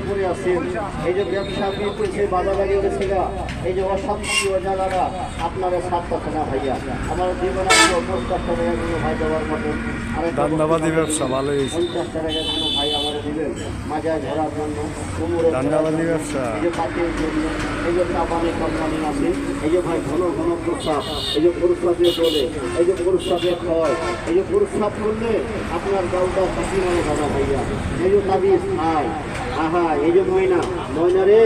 পড়ে আছেন এই যে ব্যবসা পেয়েছে বাধা লাগিয়ে গেছে গা এই যে অশান্তি অজালারা আপনারা সাত পাচ্ছে না ভাইয়া আমার জীবন আছে পঞ্চাশ টাকা কোনো ভাই দেওয়ার মতন ধান্দাবাদি ব্যবসা হয়েছে পঞ্চাশ টাকা কোনো ভাই আমার দিবেন মাজায় ধরার জন্য জন্য, ব্যবসা। এই যে পাটের জন্য এই যে চাপানি কোম্পানি আছে এই যে ভাই ঘন ঘন প্রস্তাব এই যে প্রস্তাবে চলে এই যে প্রস্তাবে হয় এই যে প্রস্তাব করলে আপনার গাউটা খুশি মানে দাদা ভাইয়া এই যে তাবিজ খায় আহা এই যে ময়না ময়না রে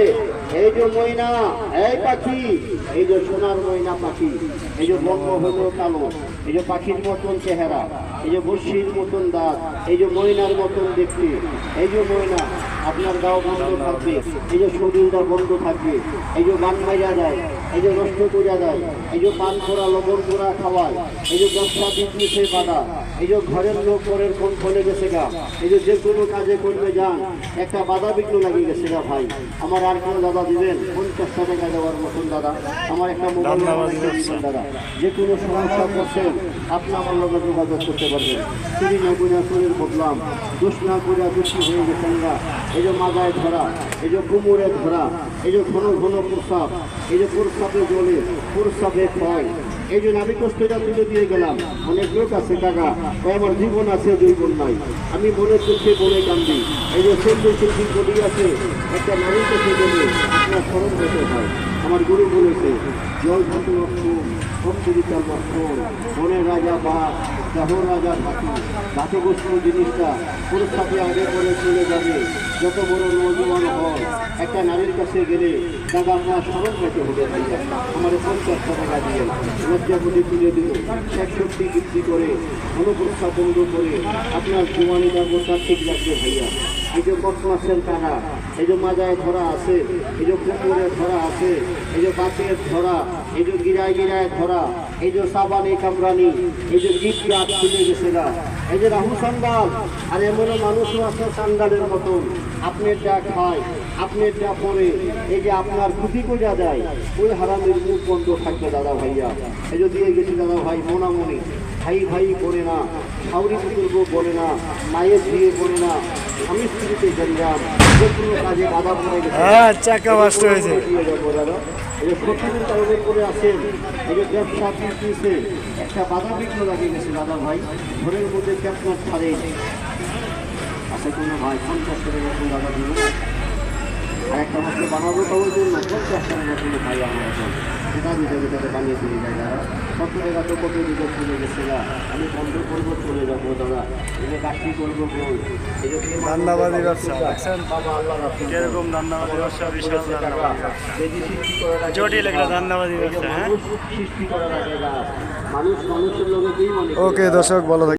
এই যে ময়না এই পাখি এই যে সোনার ময়না পাখি এই যে বঙ্গ হলো কালো এই যে পাখির মতন চেহারা এই যে বর্ষির মতন দাঁত এই যে ময়নার মতন দেখতে এই যে ময়না আপনার গাও বন্ধ থাকবে এই যে শরীরটা বন্ধ থাকবে এই যে গান মাইরা যায় এই যে নষ্ট করা যায় এই যে পান করা লবণ করা খাওয়ায় এই যে ব্যবসা বিজনেসে বাধা এই যে ঘরের লোক পরের কোন ফলে গেছে গা এই যে যে কোনো কাজে করবে যান একটা বাধা বিঘ্ন লাগিয়ে গেছে গা ভাই। আমার আর কোনো দাদা দিবেন? পঞ্চাশ টাকা দেওয়ার মতন দাদা। আমার একটা মোবাইল দাদা। যে কোনো সমস্যা করছেন আপনি আমার লগে যোগাযোগ করতে পারবেন। চুরি না করে চুরির বদলাম। দোষ না করে দোষী হয়ে গেছেন গা। এই যে মাজায় ধরা এই যে কুমোরে ধরা এই যে ঘন ঘন প্রস্রাব এই যে প্রস্রাবে জলে প্রস্রাবে ক্ষয় এই জন্য আমি কষ্টটা তুলে দিয়ে গেলাম। অনেক লোক আছে টাকা আমার জীবন আছে, দুই বোন নাই আমি মনে চলছে বলে কান্দি। এই যে চলছে চলছে বলি আছে, একটা নারী কাছে গেলে আপনার স্মরণ হতে হয়। আমার গুরু বলেছে জল লক্ষণ ভক্তিবিচার লক্ষণ বনের রাজা বাঘ দেহ রাজা ধাতু ধাতুগ্রস্ত জিনিসটা পুরস্কারে আগে করে চলে যাবে। যত বড় নজওয়ান হয় একটা নারীর কাছে গেলে দাদা আপনার স্মরণ পেতে হবে ভাইয়া। আমার পঞ্চাশ টাকা দিয়ে লজ্জাপতি তুলে দিল এক বৃদ্ধি করে অনুপ্রস্থাপ বন্ধ করে আপনার জোয়ানিটা গোটা ঠিক রাখবে ভাইয়া। এই যে কটমাসের টাকা এই যে মাজায় ধরা আছে এই যে পুকুরে ধরা আছে এই যে বাঁচের ধরা এই যে গিরায় গিরায় ধরা এই যে সাবানি কামরানি এই যে গীত গাছ খুলে গেছে না এই যে রাহু সান্দাল আর এমনও মানুষও আছে সান্দালের মতন আপনার যা খায় আপনার যা পরে এই যে আপনার ক্ষতি কোজা দেয় ওই হারামের মুখ বন্ধ থাকবে দাদা ভাইয়া এই যে দিয়ে গেছি দাদা ভাই মোনামনি ভাই ভাই বলে না সাউরি পুতুর্ব বলে না মায়ের বিয়ে বলে না স্বামী স্ত্রীতে জঞ্জাম যে কোনো কাজে বাধা পড়ে গেছে। হ্যাঁ চাকা হয়েছে। এই প্রতিদিন করে আছেন এই যে ব্যবসা বিজনেসে একটা বাধা বিঘ্ন লাগিয়ে গেছে দাদা ভাই। ঘরের মধ্যে ক্যাপনার ছাড়ে। আচ্ছা কোনো ভাই পঞ্চাশ টাকা দাদা আর একটা বানাবো তবে জন্য পঞ্চাশ টাকা মতন ভাই আমার এখন সেটা দিতে দিতে বানিয়ে চলে যায় দাদা কত টাকা তো কত দিকে চলে গেছে না? আমি বন্ধ করব চলে যাব দাদা। যে করব ব্যবসা, দেখছেন? কীরকম ব্যবসা, বিশাল জটিল একটা ব্যবসা, হ্যাঁ? মানুষ মানুষের ওকে দর্শক থাকবেন।